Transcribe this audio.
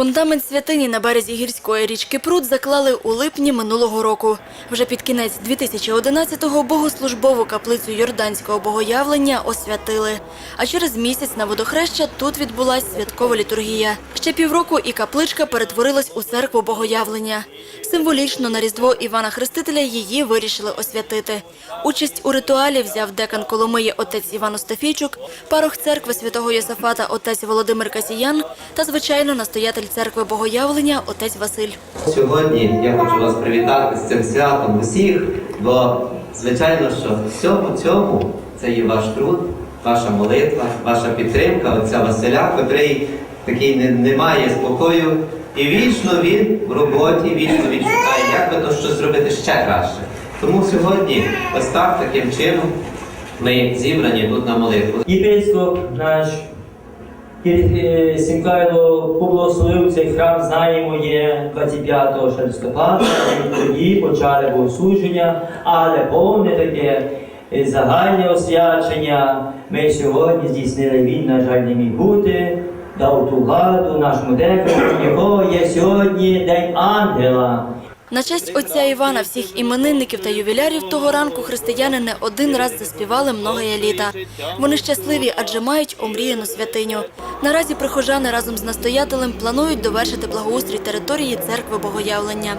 Фундамент святині на березі гірської річки Прут заклали у липні минулого року. Вже під кінець 2011-го богослужбову каплицю Йорданського богоявлення освятили. А через місяць на водохреща тут відбулася святкова літургія. Ще півроку і капличка перетворилась у церкву богоявлення. Символічно на Різдво Івана Хрестителя її вирішили освятити. Участь у ритуалі взяв декан Коломиї отець Іван Остафійчук, парох церкви святого Йосафата отець Володимир Касіян та, звичайно, настоятель церкви Богоявлення отець Василь. Сьогодні я хочу вас привітати з цим святом усіх, бо звичайно, що всьому цьому це є ваш труд, ваша молитва, ваша підтримка отця Василя, котрий такий не, не має спокою. І вічно він в роботі, вічно він шукає, як би то щось зробити ще краще. Тому сьогодні ось так, таким чином, ми зібрані тут на молитву. Єпископ наш е, поблагословив цей храм, знаємо, є 25 ще листопада, тоді почали богослуження, але повне таке е, загальне освячення ми сьогодні здійснили, він, на жаль, не міг бути, дав ту владу нашому декану, якого є сьогодні День Ангела. На честь отця Івана всіх іменинників та ювілярів того ранку християни не один раз заспівали многоє літа. Вони щасливі, адже мають омріяну святиню. Наразі прихожани разом з настоятелем планують довершити благоустрій території церкви Богоявлення.